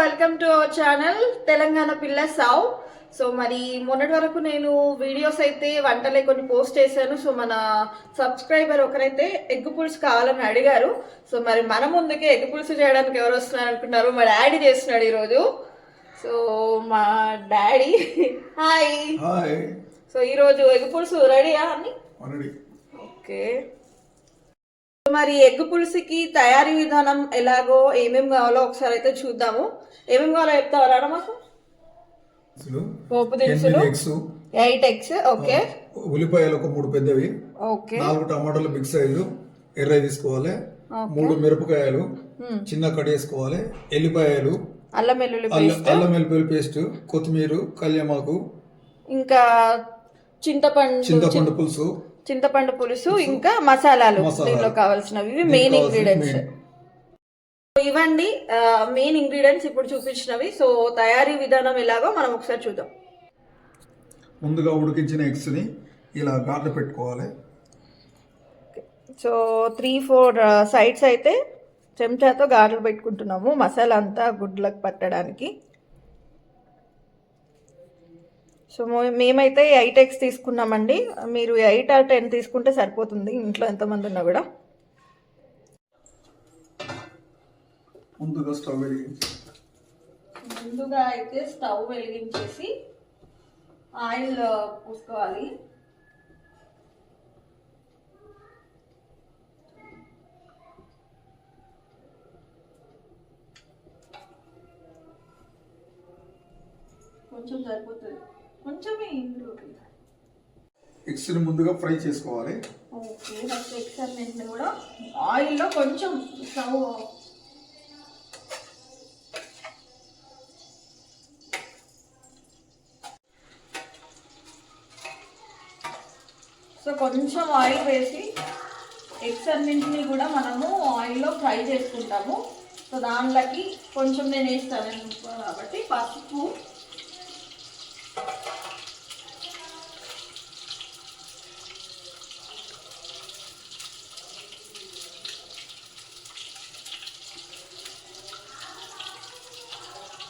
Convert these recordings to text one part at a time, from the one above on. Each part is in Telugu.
Welcome to our channel Telangana పిల్ల సావ్ సో మరి మొన్నటి వరకు నేను వీడియోస్ అయితే వంటలే కొన్ని పోస్ట్ చేశాను. సో మన సబ్స్క్రైబర్ ఒకరైతే ఎగ్ పులుసు కావాలని అడిగారు. సో మరి మన ముందుకే ఎగ్ పులుసు చేయడానికి ఎవరు వస్తున్నారు అనుకున్నారు? మా డాడీ చేస్తున్నాడు ఈరోజు. సో మా డాడీ హాయ్ సో ఈరోజు ఎగ్ పులుసు రెడీయా అని ఓకే మరి ఎగ్ పులుసుకి తయారీ విధానం ఎలాగో ఏమేమి కావాలో ఒకసారి అయితే చూద్దాము. ఏమేమి కావాలో చెప్తావరా మాకు? పోపు దినుసులు ఎయిట్ ఎగ్స్ ఓకే. ఉల్లిపాయలు ఒక మూడు పెద్దవి ఓకే. నాలుగు టమాటాలు బిగ్ సైజు ఎర్రవి తీసుకోవాలి మూడు మిరపకాయలు చిన్న కట్ చేసుకోవాలి ఎల్లిపాయలు అల్లం వెల్లుల్లి అల్ల- పేస్ట్. అల్లం వెల్లుల్లి పేస్ట్ కొత్తిమీర కళ్యామాకు ఇంకా చింతపండు చింతపండు పులుసు చింతపండు పులుసు ఇంకా మసాలాలు. దీనిలో కావాల్సినవి ఇవి మెయిన్ ఇంగ్రీడియంట్స్. ఇవ్వండి మెయిన్ ఇంగ్రీడియంట్స్ ఇప్పుడు చూపించినవి. సో తయారీ విధానం ఎలాగో మనం ఒకసారి చూద్దాం. ముందుగా ఉడికించిన ఎగ్స్ని ఇలా గాట్లు పెట్టుకోవాలి. సో త్రీ ఫోర్ సైడ్స్ అయితే చెంచాతో గారెలు పెట్టుకుంటున్నాము. మసాలా అంతా గుడ్లకు పట్టడానికి. సో మేమైతే ఎయిట్ ఎగ్స్ తీసుకున్నామండి. మీరు ఎయిట్ ఆర్ టెన్ తీసుకుంటే సరిపోతుంది. ఇంట్లో ఎంతమంది ఉన్నా కూడా. ముందుగా స్టవ్ వెలిగించి ముందుగా అయితే స్టవ్ వెలిగించేసి ఆయిల్ పూసుకోవాలి. కొంచెం సరిపోతుంది. కొంచెమే ఇందులో ఎగ్స్ని ముందుగా ఫ్రై చేసుకోవాలి. ఓకే ఫస్ట్ ఎగ్స్ అన్నింటిని కూడా. ఆయిల్లో కొంచెం స్టవ్. సో కొంచెం ఆయిల్ వేసి ఎగ్స్ అన్నింటినీ కూడా మనము ఆయిల్లో ఫ్రై చేసుకుంటాము. సో దాంట్లోకి కొంచెం నేను వేస్తాను కాబట్టి పసుపు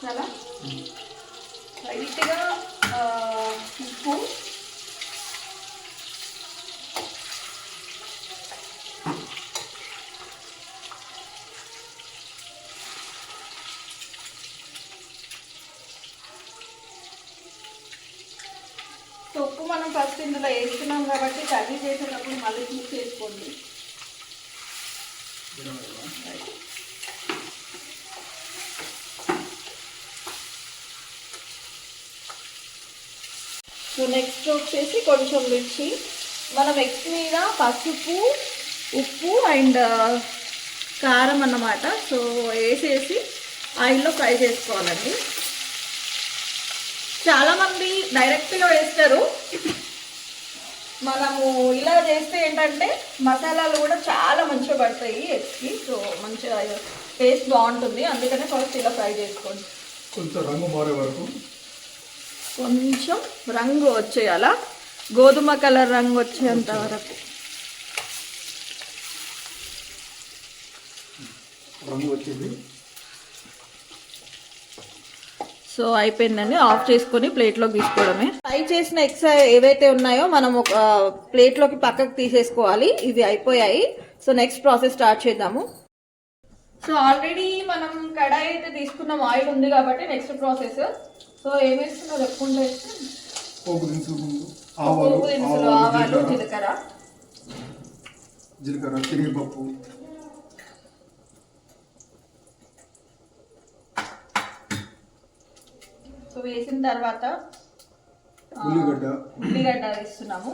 చాలా. లైట్గా ఉప్పు. ఉప్పు మనం ఫస్ట్ ఇందులో వేస్తున్నాం కాబట్టి కర్రీ చేసేటప్పుడు మళ్ళీ చూసి చేసుకోండి. సో నెక్స్ట్ వచ్చేసి కొంచెం మిర్చి. మనం ఎగ్స్ మీద పసుపు ఉప్పు అండ్ కారం అన్నమాట. సో వేసేసి ఆయిల్లో ఫ్రై చేసుకోవాలండి. చాలామంది డైరెక్ట్గా వేస్తారు. మనము ఇలా చేస్తే ఏంటంటే మసాలాలు కూడా చాలా మంచిగా పడతాయి ఎగ్స్కి. సో మంచిగా టేస్ట్ బాగుంటుంది. అందుకనే ఫస్ట్ ఇలా ఫ్రై చేసుకోండి. కొంచెం రంగు మారే వరకు కొంచెం రంగు వచ్చేయాల? గోధుమ కలర్ రంగు వచ్చేంత వరకు. రంగు వచ్చింది. సో అయిపోయిందండి. ఆఫ్ చేసుకొని ప్లేట్లోకి తీసుకోవడమే. ఫ్రై చేసిన ఎగ్స్ ఏవైతే ఉన్నాయో మనం ఒక ప్లేట్లోకి పక్కకు తీసేసుకోవాలి. ఇవి అయిపోయాయి. సో నెక్స్ట్ ప్రాసెస్ స్టార్ట్ చేద్దాము. సో ఆల్రెడీ మనం కడాయి అయితే తీసుకున్నాం ఆయిల్ ఉంది కాబట్టి నెక్స్ట్ ప్రాసెస్ సో ఏం వేస్తున్నా చెప్పుకుంటే పోపు దినుసులు ఆవాలు ఆవాలు జీలకర్ర. జీలకర్ర. శనగపప్పు. సో వేసిన తర్వాత ఉల్లిగడ్డ. ఉల్లిగడ్డ వేస్తున్నాము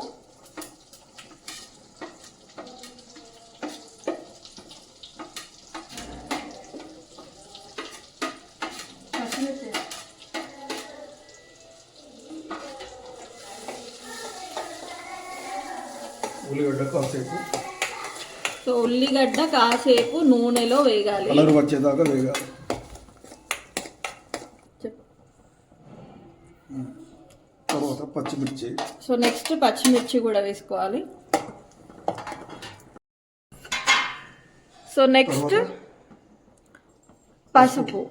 పచ్చిమిర్చి. ఉల్లిగడ్డ కాసేపు సో ఉల్లిగడ్డ కాసేపు నూనెలో వేగాలి. కలర్ వచ్చేదాకా వేగాలి. తర్వాత పచ్చిమిర్చి. సో నెక్స్ట్ పచ్చిమిర్చి కూడా వేసుకోవాలి. సో నెక్స్ట్ పసుపు.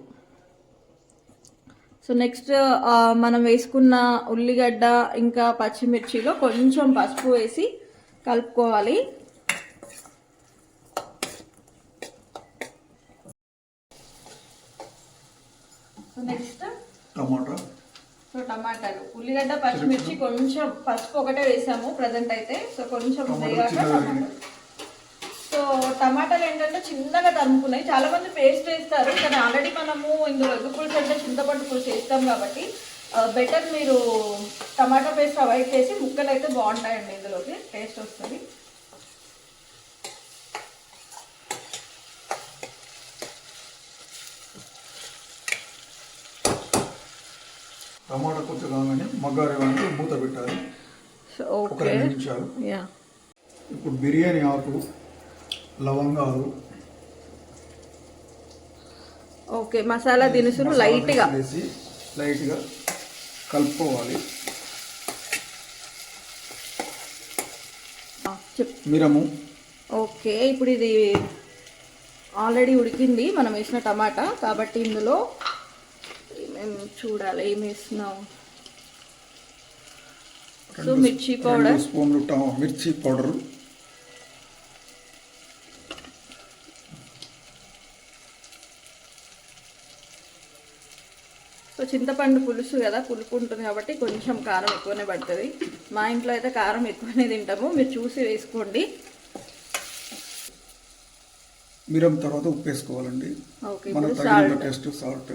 సో నెక్స్ట్ మనం వేసుకున్న ఉల్లిగడ్డ ఇంకా పచ్చిమిర్చిలో కొంచెం పసుపు వేసి కలుపుకోవాలి. నెక్స్ట్ టమాటా. సో టమాటాలు. ఉల్లిగడ్డ పచ్చిమిర్చి కొంచెం పసుపు ఒకటే వేసాము ప్రజెంట్ అయితే. సో కొంచెం. సో టమాటాలు ఏంటంటే చిన్నగా తరుముకున్నాయి. చాలా మంది పేస్ట్ వేస్తారు. కానీ ఆల్రెడీ మనము ఇందులో ఎగ్గు పులుసు అంటే చింతపండు పులుసు వేస్తాం కాబట్టి బెటర్ మీరు టమాటా పేస్ట్ అవాయిడ్ చేసి ముక్కలు అయితే బాగుంటాయండి ఇందులోకి. టేస్ట్ వస్తుంది. టమాటా కొంచెం కాగానే మగ్గారేవానికి మూత పెట్టాలి. సో ఒక ఓకే రెండు నిమిషాలు. యా ఇప్పుడు బిర్యానీ ఆకు లవంగాలు ఓకే మసాలా దినుసులు లైట్గా వేసి లైట్గా కలుపుకోవాలి. చెప్. మిరము. ఓకే ఇప్పుడు ఇది ఆల్రెడీ ఉడికింది మనం వేసిన టమాటా. కాబట్టి ఇందులో మేము చూడాలి ఏం వేస్తున్నాం సో మిర్చి పౌడర్. స్పూన్లు మిర్చి పౌడర్. చింతపండు పులుసు కదా పులుపు ఉంటుంది కాబట్టి కొంచెం కారం ఎక్కువనే పడుతుంది. మా ఇంట్లో అయితే కారం ఎక్కువనే తింటాము. మీరు చూసి వేసుకోండి. మిరం తర్వాత ఉప్పు వేసుకోవాలండి. Taste salt.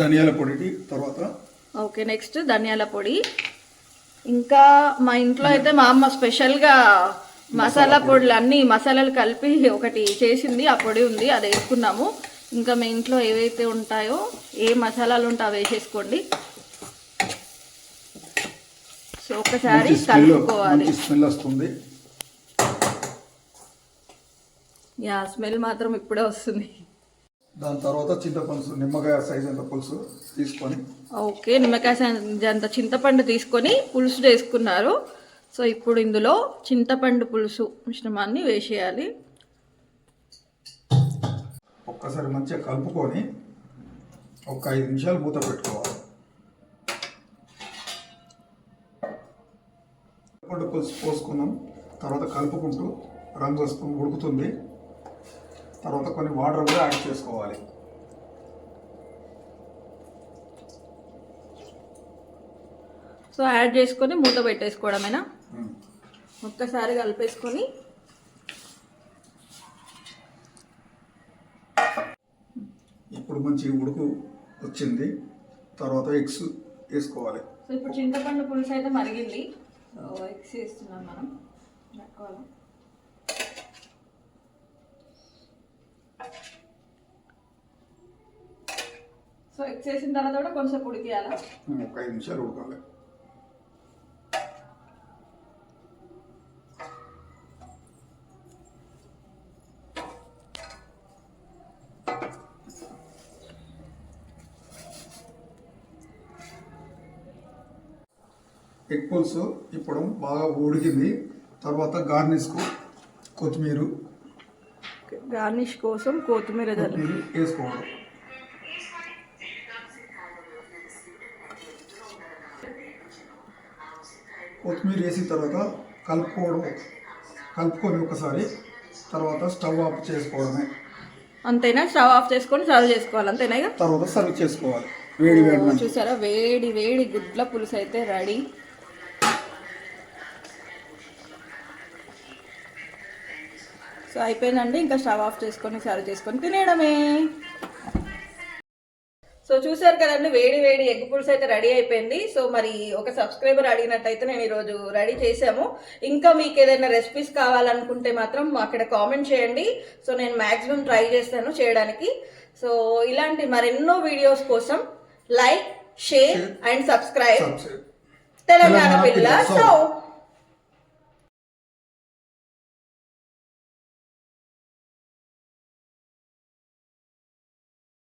ధనియాల పొడి తర్వాత ఓకే నెక్స్ట్ ధనియాల పొడి. ఇంకా మా ఇంట్లో అయితే మా అమ్మ స్పెషల్గా మసాలా పొడులు అన్ని మసాలాలు కలిపి ఒకటి చేసింది. ఆ పొడి ఉంది అది వేసుకున్నాము. ఇంకా మీ ఇంట్లో ఏవైతే ఉంటాయో ఏ మసాలాలు ఉంటాయో అవి వేసేసుకోండి. సో ఒకసారి కలుపుకోవాలి. స్మెల్ వస్తుంది. యా స్మెల్ మాత్రం ఇప్పుడే వస్తుంది. దాని తర్వాత చింతపులుసు నిమ్మకాయ సైజ్ అంత పులుసు తీసుకొని. ఓకే నిమ్మకాయ సైజ్ అంత చింతపండు తీసుకొని పులుసు చేసుకున్నారు. సో ఇప్పుడు ఇందులో చింతపండు పులుసు మిశ్రమాన్ని వేసేయాలి. ఒక్కసారి మంచిగా కలుపుకొని ఒక ఐదు నిమిషాలు మూత పెట్టుకోవాలి. చింతపండు పులుసు పోసుకున్నాం. తర్వాత కలుపుకుంటూ రంగు వస్తుంది ఉడుకుతుంది. తర్వాత కొన్ని వాటర్ కూడా యాడ్ చేసుకోవాలి. సో యాడ్ చేసుకొని మూత పెట్టేసుకోవడమేనా? ఒక్కసారి కలిపేసుకొని ఇప్పుడు మంచి ఉడుకు వచ్చింది. తర్వాత ఎగ్స్ వేసుకోవాలి. సో ఇప్పుడు చింతపండు పులుసు అయితే మరిగింది. ఎగ్స్ వేస్తున్నాం మనం. సో ఎగ్స్ వేసిన తర్వాత కూడా కొంచెం ఉడికేయాలా? ఒక ఐదు నిమిషాలు ఉడకాలి. ఎగ్ పులుసు ఇప్పుడు బాగా ఉడికింది తర్వాత గార్నిష్కు కొత్తిమీర. గార్నిష్ కోసం కొత్తిమీర వేసుకోవడం. కొత్తిమీర వేసిన తర్వాత కలుపుకోవడం. కలుపుకొని ఒకసారి తర్వాత స్టవ్ ఆఫ్ చేసుకోవడమే. అంతేనా? స్టవ్ ఆఫ్ చేసుకొని సర్వ్ చేసుకోవాలి అంతేనా తర్వాత సర్వ్ చేసుకోవాలి. వేడి వేడి చూసారా? వేడి వేడి గుడ్ల పులుసు అయితే రెడీ. సో అయిపోయిందండి. ఇంకా స్టవ్ ఆఫ్ చేసుకొని సర్వ్ చేసుకొని తినేయడమే. సో చూసారు కదండి వేడి వేడి ఎగ్ పులుసు అయితే రెడీ అయిపోయింది. సో మరి ఒక సబ్స్క్రైబర్ అడిగినట్టయితే నేను ఈరోజు రెడీ చేశాము. ఇంకా మీకు ఏదైనా రెసిపీస్ కావాలనుకుంటే మాత్రం అక్కడ కామెంట్ చేయండి. సో నేను మాక్సిమం ట్రై చేస్తాను చేయడానికి. సో ఇలాంటి మరెన్నో వీడియోస్ కోసం like share and subscribe. Telangana పిల్ల. సో